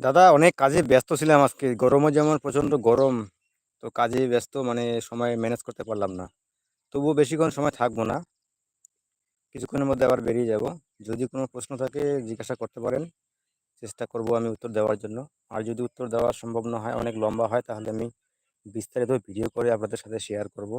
দাদা, অনেক কাজে ব্যস্ত ছিলাম আজকে। গরমও যেমন প্রচণ্ড গরম, তো কাজে ব্যস্ত মানে সময় ম্যানেজ করতে পারলাম না। তবুও বেশিক্ষণ সময় থাকব না। কিছুক্ষণের মধ্যে আবার বেরিয়ে যাব। যদি কোনো প্রশ্ন থাকে, জিজ্ঞাসা করতে পারেন। চেষ্টা করব আমি উত্তর দেওয়ার জন্য। আর যদি উত্তর দেওয়া সম্ভব না হয়, অনেক লম্বা হয়, তাহলে আমি বিস্তারিত ভিডিও করে আপনাদের সাথে শেয়ার করব।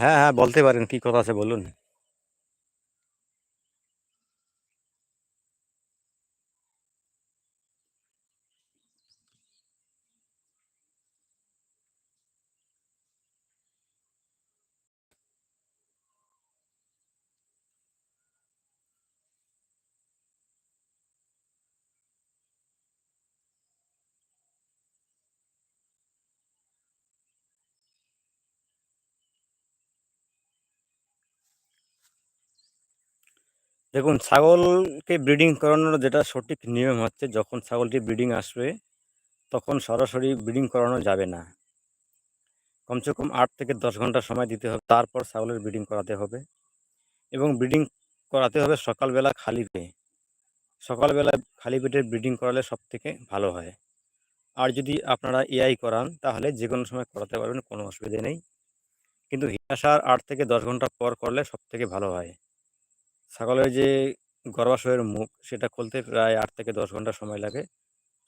হ্যাঁ হ্যাঁ বলতে পারেন কি কথা আছে বলুন। দেখুন, ছাগলকে ব্রিডিং করানোর যেটা সঠিক নিয়ম হচ্ছে, যখন ছাগলটি ব্রিডিং আসবে, তখন সরাসরি ব্রিডিং করানো যাবে না। কমসে কম আট থেকে দশ ঘণ্টা সময় দিতে হবে, তারপর ছাগলের ব্রিডিং করাতে হবে। এবং ব্রিডিং করাতে হবে সকালবেলা খালি পেয়ে সকালবেলা খালি পেটে ব্রিডিং করালে সব থেকে ভালো হয়। আর যদি আপনারা এআই করান, তাহলে যে কোনো সময় করাতে পারবেন, কোনো অসুবিধে নেই। কিন্তু হিসার আট থেকে দশ ঘণ্টা পর করলে সব থেকে ভালো হয়। ছাগলের যে গর্ভাশয়ের মুখ, সেটা খুলতে প্রায় আট থেকে দশ ঘণ্টা সময় লাগে।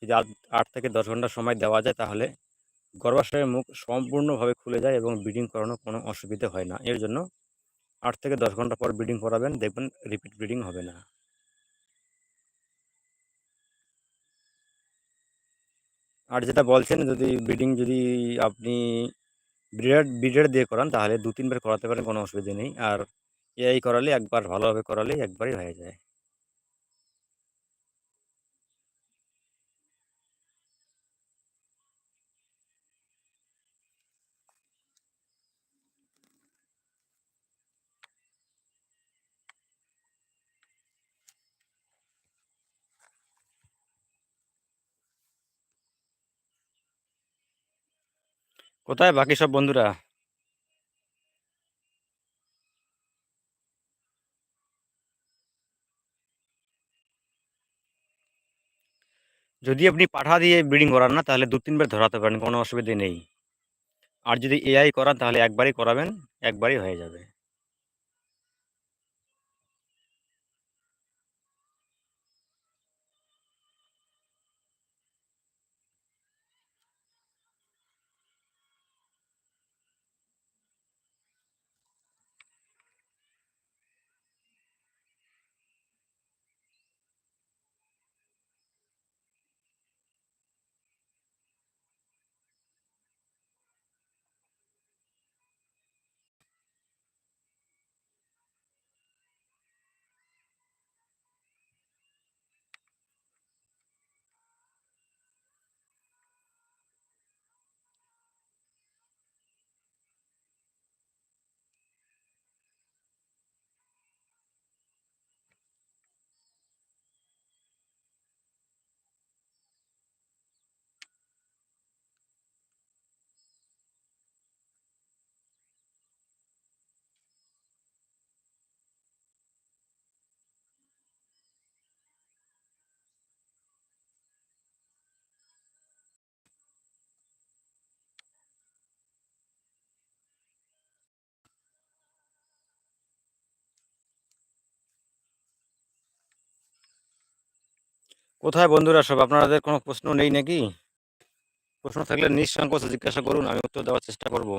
যদি আট থেকে দশ ঘণ্টা সময় দেওয়া যায় তাহলে গর্ভাশয়ের মুখ সম্পূর্ণভাবে খুলে যায় এবং ব্রিডিং করানো কোনো অসুবিধে হয় না। এর জন্য আট থেকে দশ ঘণ্টা পর ব্রিডিং করাবেন, দেখবেন রিপিট ব্রিডিং হবে না। আর যেটা বলছেন, যদি ব্রিডিং যদি আপনি ব্রিডার ব্রিডার দিয়ে করান, তাহলে দু তিনবার করাতে পারেন, কোনো অসুবিধা নেই। আর এআই করালে একবার ভালোভাবে করালেই একবারই হয়ে যায়। কোথায় বাকি সব বন্ধুরা? যদি আপনি পাঠা দিয়ে ব্রিডিং করান না, তাহলে দু তিনবার ধরাতে পারেন, কোনো অসুবিধে নেই। আর যদি এআই করান, তাহলে একবারই করাবেন, একবারই হয়ে যাবে। কোথায় বন্ধুরা সব? আপনাদের কোনো প্রশ্ন নেই নাকি? প্রশ্ন থাকলে নিঃসংকোচে জিজ্ঞাসা করুন, আমি উত্তর দেওয়ার চেষ্টা করব।